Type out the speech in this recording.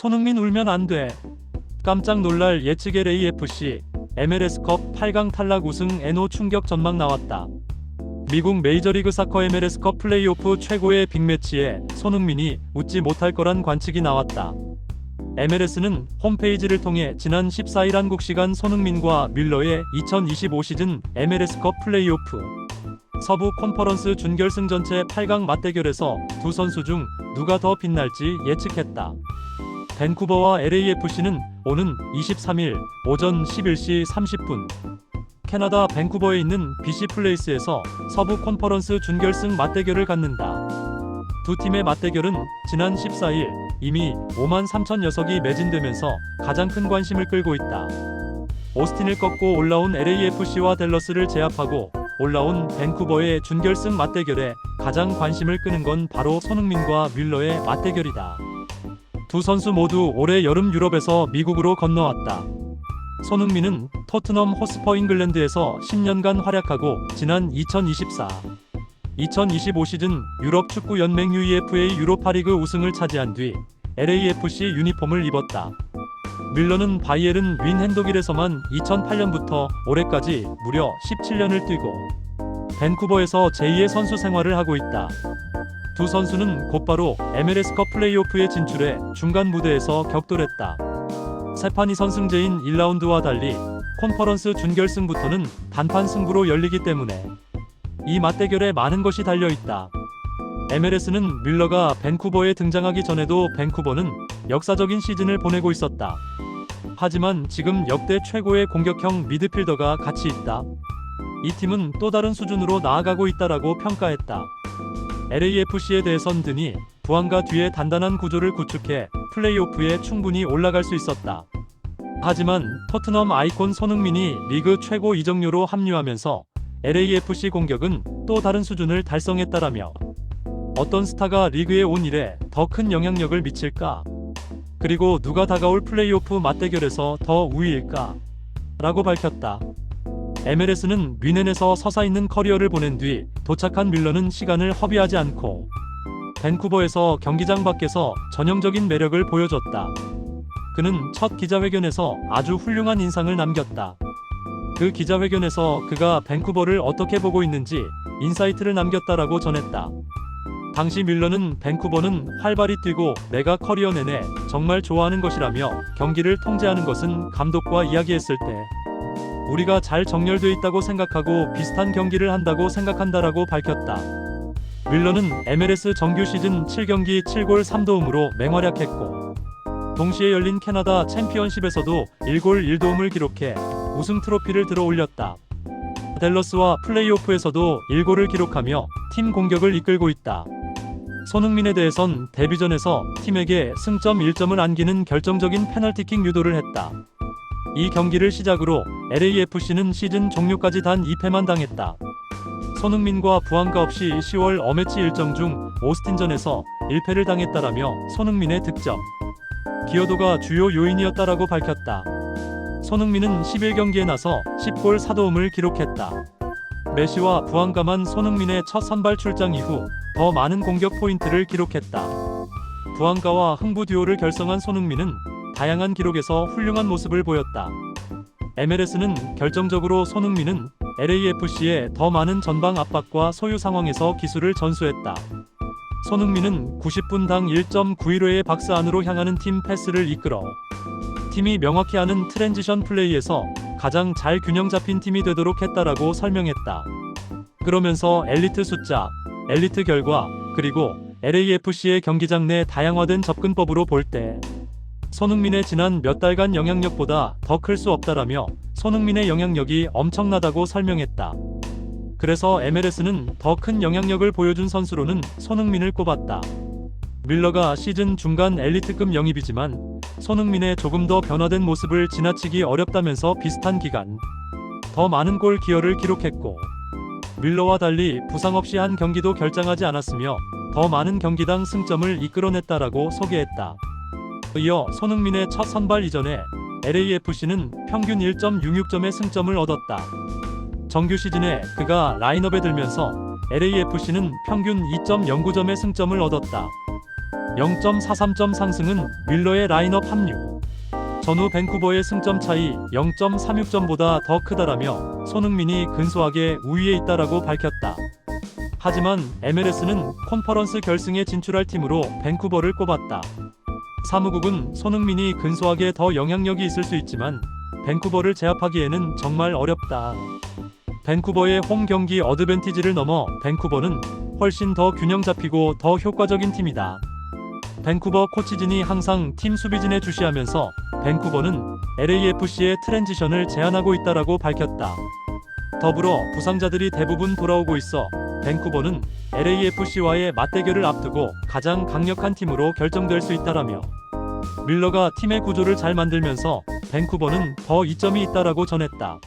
손흥민 울면 안 돼. 깜짝 놀랄 예측 LAFC MLS컵 8강 탈락 우승 NO 충격 전망 나왔다. 미국 메이저리그 사커 MLS컵 플레이오프 최고의 빅매치에 손흥민이 웃지 못할 거란 관측이 나왔다. MLS는 홈페이지를 통해 지난 14일 한국 시간 손흥민과 밀러의 2025 시즌 MLS컵 플레이오프 서부 컨퍼런스 준결승 전체 8강 맞대결에서 두 선수 중 누가 더 빛날지 예측했다. 밴쿠버와 LAFC는 오는 23일 오전 11시 30분 캐나다 밴쿠버에 있는 BC 플레이스에서 서부 컨퍼런스 준결승 맞대결을 갖는다. 두 팀의 맞대결은 지난 14일 이미 5만 3천 녀석이 매진되면서 가장 큰 관심을 끌고 있다. 오스틴을 꺾고 올라온 LAFC와 댈러스를 제압하고 올라온 밴쿠버의 준결승 맞대결에 가장 관심을 끄는 건 바로 손흥민과 뮬러의 맞대결이다. 두 선수 모두 올해 여름 유럽에서 미국으로 건너왔다. 손흥민은 토트넘 호스퍼 잉글랜드에서 10년간 활약하고 지난 2024 2025 시즌 유럽 축구 연맹 UEFA 유로파리그 우승을 차지한 뒤 LAFC 유니폼을 입었다. 밀러는 바이에른 윈헨도길에서만 2008년부터 올해까지 무려 17년을 뛰고 밴쿠버에서 제2의 선수 생활을 하고 있다. 두 선수는 곧바로 MLS컵 플레이오프에 진출해 중간 무대에서 격돌했다. 세판이 선승제인 1라운드와 달리 컨퍼런스 준결승부터는 단판 승부로 열리기 때문에 이 맞대결에 많은 것이 달려 있다. MLS는 밀러가 밴쿠버에 등장하기 전에도 밴쿠버는 역사적인 시즌을 보내고 있었다. 하지만 지금 역대 최고의 공격형 미드필더가 같이 있다. 이 팀은 또 다른 수준으로 나아가고 있다라고 평가했다. LAFC에 대해선 드니 부안과 뒤에 단단한 구조를 구축해 플레이오프에 충분히 올라갈 수 있었다. 하지만 토트넘 아이콘 손흥민이 리그 최고 이적료로 합류하면서 LAFC 공격은 또 다른 수준을 달성했다라며 어떤 스타가 리그에 온 일에 더큰 영향력을 미칠까? 그리고 누가 다가올 플레이오프 맞대결에서 더 우위일까? 라고 밝혔다. MLS는 뮌헨에서 서사 있는 커리어를 보낸 뒤 도착한 밀러는 시간을 허비하지 않고 밴쿠버에서 경기장 밖에서 전형적인 매력을 보여줬다. 그는 첫 기자회견에서 아주 훌륭한 인상을 남겼다. 그 기자회견에서 그가 밴쿠버를 어떻게 보고 있는지 인사이트를 남겼다라고 전했다. 당시 밀러는 밴쿠버는 활발히 뛰고 내가 커리어 내내 정말 좋아하는 것이라며 경기를 통제하는 것은 감독과 이야기했을 때 우리가 잘 정렬돼 있다고 생각하고 비슷한 경기를 한다고 생각한다라고 밝혔다. 밀러는 MLS 정규 시즌 7경기 7골 3도움으로 맹활약했고 동시에 열린 캐나다 챔피언십에서도 1골 1도움을 기록해 우승 트로피를 들어 올렸다. 댈러스와 플레이오프에서도 1골을 기록하며 팀 공격을 이끌고 있다. 손흥민에 대해선 데뷔전에서 팀에게 승점 1점을 안기는 결정적인 페널티킥 유도를 했다. 이 경기를 시작으로 LAFC는 시즌 종료까지 단 2패만 당했다. 손흥민과 부안가 없이 10월 어매치 일정 중 오스틴전에서 1패를 당했다라며 손흥민의 득점, 기여도가 주요 요인이었다라고 밝혔다. 손흥민은 11경기에 나서 10골 4도움을 기록했다. 메시와 부안가만 손흥민의 첫 선발 출장 이후 더 많은 공격 포인트를 기록했다. 부안가와 흥부 듀오를 결성한 손흥민은 다양한 기록에서 훌륭한 모습을 보였다. MLS는 결정적으로 손흥민은 LAFC에 더 많은 전방 압박과 소유 상황에서 기술을 전수했다. 손흥민은 90분당 1.91회의 박스 안으로 향하는 팀 패스를 이끌어 팀이 명확히 하는 트랜지션 플레이에서 가장 잘 균형 잡힌 팀이 되도록 했다라고 설명했다. 그러면서 엘리트 숫자, 엘리트 결과, 그리고 LAFC의 경기장 내 다양화된 접근법으로 볼 때 손흥민의 지난 몇 달간 영향력보다 더 클 수 없다라며 손흥민의 영향력이 엄청나다고 설명했다. 그래서 MLS는 더 큰 영향력을 보여준 선수로는 손흥민을 꼽았다. 밀러가 시즌 중간 엘리트급 영입이지만 손흥민의 조금 더 변화된 모습을 지나치기 어렵다면서 비슷한 기간 더 많은 골 기여를 기록했고 밀러와 달리 부상 없이 한 경기도 결장하지 않았으며 더 많은 경기당 승점을 이끌어냈다라고 소개했다. 이어 손흥민의 첫 선발 이전에 LAFC는 평균 1.66점의 승점을 얻었다. 정규 시즌에 그가 라인업에 들면서 LAFC는 평균 2.09점의 승점을 얻었다. 0.43점 상승은 밀러의 라인업 합류. 전후 밴쿠버의 승점 차이 0.36점보다 더 크다라며 손흥민이 근소하게 우위에 있다라고 밝혔다. 하지만 MLS는 컨퍼런스 결승에 진출할 팀으로 밴쿠버를 꼽았다. 사무국은 손흥민이 근소하게 더 영향력이 있을 수 있지만 밴쿠버를 제압하기에는 정말 어렵다. 밴쿠버의 홈 경기 어드밴티지를 넘어 밴쿠버는 훨씬 더 균형 잡히고 더 효과적인 팀이다. 밴쿠버 코치진이 항상 팀 수비진에 주시하면서 밴쿠버는 LAFC의 트랜지션을 제안하고 있다라고 밝혔다. 더불어 부상자들이 대부분 돌아오고 있어 밴쿠버는 LAFC와의 맞대결을 앞두고 가장 강력한 팀으로 결정될 수 있다라며 밀러가 팀의 구조를 잘 만들면서 밴쿠버는 더 이점이 있다라고 전했다.